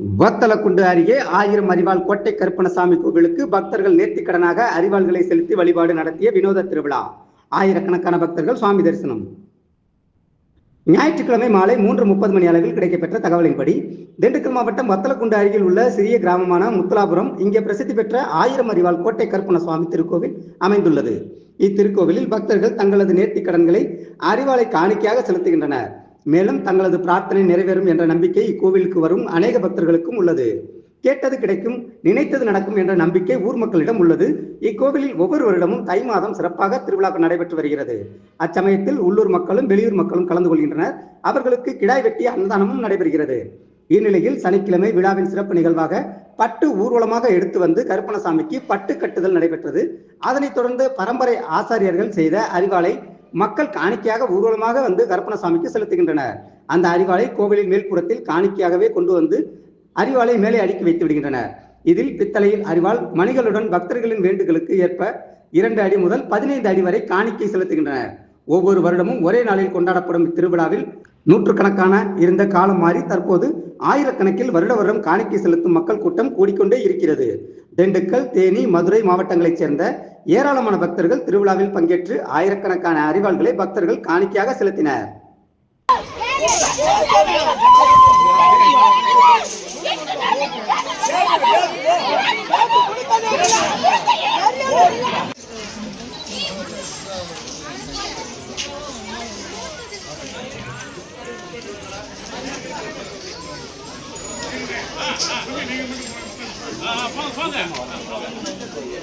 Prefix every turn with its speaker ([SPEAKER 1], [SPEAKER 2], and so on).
[SPEAKER 1] வத்தலக்குண்டு அருகே ஆயிரம் அறிவாள் கோட்டை கருப்பணசாமி கோவிலுக்கு பக்தர்கள் நேர்த்திக்கடனாக அறிவாள்களை செலுத்தி வழிபாடு நடத்திய வினோத திருவிழா. ஆயிரக்கணக்கான பக்தர்கள் சுவாமி தரிசனம். ஞாயிற்றுக்கிழமை மாலை மூன்று முப்பது மணி அளவில் கிடைக்கப்பெற்ற தகவலின்படி திண்டுக்கல் மாவட்டம் வத்தலக்குண்டு அருகில் உள்ள சிறிய கிராமமான முத்தலாபுரம் இங்கே பிரசித்தி பெற்ற ஆயிரம் அறிவாள் கோட்டை கருப்பண சுவாமி திருக்கோவில் அமைந்துள்ளது. இத்திருக்கோவிலில் பக்தர்கள் தங்களது நேர்த்திக் கடன்களை அறிவாலை காணிக்கையாக செலுத்துகின்றனர். மேலும் தங்களது பிரார்த்தனை நிறைவேறும் என்ற நம்பிக்கை இக்கோவிலுக்கு வரும் அநேக பக்தர்களுக்கும் உள்ளது. கேட்டது கிடைக்கும் நினைத்தது நடக்கும் என்ற நம்பிக்கை ஊர் மக்களிடம் உள்ளது. இக்கோவிலில் ஒவ்வொரு வருடமும் தை மாதம் சிறப்பாக திருவிழாக்கள் நடைபெற்று வருகிறது. அச்சமயத்தில் உள்ளூர் மக்களும் வெளியூர் மக்களும் கலந்து கொள்கின்றனர். அவர்களுக்கு கிடாய் வெட்டி அன்னதானமும் நடைபெறுகிறது. இந்நிலையில் சனிக்கிழமை விழாவின் சிறப்பு நிகழ்வாக பட்டு ஊர்வலமாக எடுத்து வந்து கருப்பணசாமிக்கு பட்டு கட்டுதல் நடைபெற்றது. அதனைத் தொடர்ந்து பரம்பரை ஆசாரியர்கள் செய்த அறிவாலை மக்கள் காணிக்கையாக ஊர்வலமாக வந்து கருப்பணசாமிக்கு செலுத்துகின்றனர். அந்த அறிவாளை கோவிலின் மேல்புறத்தில் காணிக்கையாகவே கொண்டு வந்து அறிவாளை மேலே அடுக்கி வைத்து விடுகின்றனர். இதில் பித்தளையில் அறிவால் மணிகளுடன் பக்தர்களின் வேண்டுகளுக்கு ஏற்ப இரண்டு அடி முதல் பதினைந்து அடி வரை காணிக்கை செலுத்துகின்றனர். ஒவ்வொரு வருடமும் ஒரே நாளில் கொண்டாடப்படும் இத்திருவிழாவில் நூற்றுக்கணக்கான இருந்த காலம் மாறி தற்போது ஆயிரக்கணக்கில் வருட வருடம் காணிக்கை செலுத்தும் மக்கள் கூட்டம் கூடிக்கொண்டே இருக்கிறது திண்டுக்கல் தேனி மதுரை மாவட்டங்களைச் சேர்ந்த ஏராளமான பக்தர்கள் திருவிழாவில் பங்கேற்று ஆயிரக்கணக்கான அறிவாள்களை பக்தர்கள் காணிக்கையாக செலுத்தினர் 啊，放放点。